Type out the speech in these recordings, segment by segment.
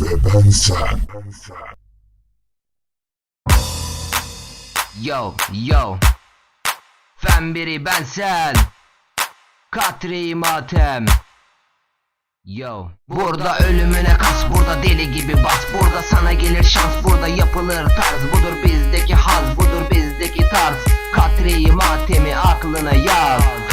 ve ben sen. Yo yo. Fen biri ben sen. Katri matem Yo. Burada ölümüne kas burada deli gibi bas. Burada sana gelir şans burada yapılır tarz. Budur bizdeki haz budur bizdeki tarz. Katri matemi aklına yaz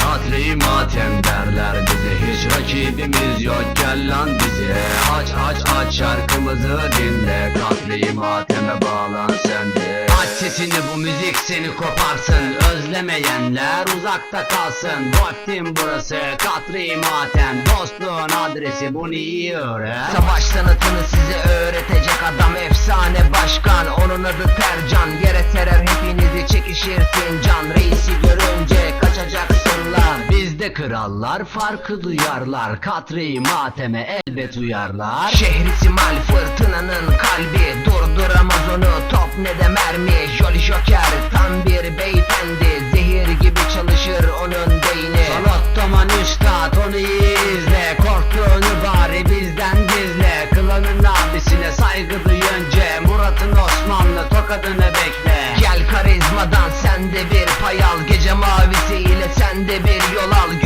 rakibimiz yok gel lan bize Aç aç aç şarkımızı dinle. Katri mateme bağlan sen de. Aç sesini bu müzik seni koparsın. Özlemeyenler uzakta kalsın. Vaktim burası Katri matem Dostluğun adresi bunu iyi öğren? Savaş sanatını size öğretecek adam efsane başkan. Onun adı Tercan. Yere serer hepinizi çekişirsin can. Kaçacaksın Bizde krallar farkı duyarlar. Katri mateme elbet uyarlar. Şehri Simal fırtınanın kalbi. Durduramaz onu top ne de mermi. Jolly Joker tam bir beyefendi. Zehir gibi çalışır onun beyni. Salottoman üstad onu iyi izle. Korktuğunu bari bizden gizle. Klanın abisine saygı duy önce Murat'ın Osmanlı tokadını bekle Benden de bir pay al Gece mavisi ile sen de bir yol al.